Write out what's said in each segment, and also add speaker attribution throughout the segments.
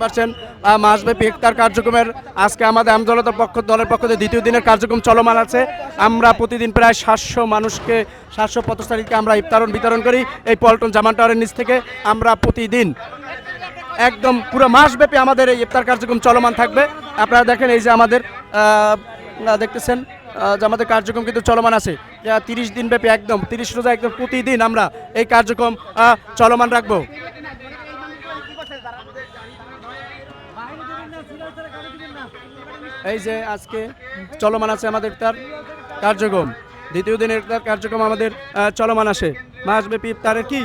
Speaker 1: পাচ্ছেন মাসব্যাপী ইফতার কার্যক্রমের আজকে আমাদের আমদলতার পক্ষ, দলের পক্ষ থেকে দ্বিতীয় দিনের কার্যক্রম চলমান আছে। আমরা প্রতিদিন প্রায় সাতশো মানুষকে, সাতশো পঁচাশ তারিখে আমরা ইফতারণ বিতরণ করি এই পল্টন জামান নিচ থেকে। আমরা প্রতিদিন একদম পুরো মাসব্যাপী আমাদের এই ইফতার কার্যক্রম চলমান থাকবে। আপনারা দেখেন এই যে আমাদের দেখতেছেন যে আমাদের কার্যক্রম কিন্তু চলমান আছে। তিরিশ দিন ব্যাপী একদম, তিরিশ রোজা একদম প্রতিদিন আমরা এই কার্যক্রম চলমান রাখব। এই যে আজকে চলমান আছে আমাদের তার কার্যক্রম। দ্বিতীয় দিনের তার কার্যক্রম আমাদের চলমান আসে মাসব্যাপী ইফতারের কি?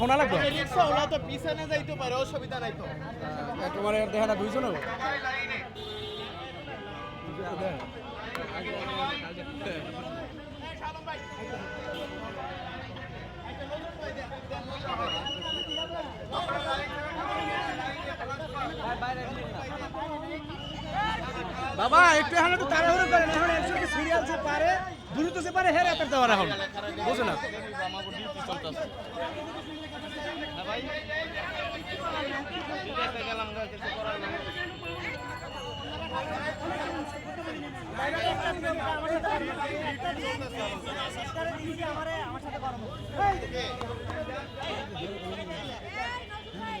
Speaker 1: শোনা লাগবে
Speaker 2: ওলা তো পিছনে যাইতে পারে অসুবিধা নাই তো
Speaker 1: তোমার দেখা না? দুইজন বাবা, একটু এখন একটু তাড়াহুড়ো করেন, এখন একজনকে সিরিয়াল যে পারে, দ্রুত সে পারে, হেরে আপনার দেওয়ার এখন। বুঝো না
Speaker 2: এ ভাই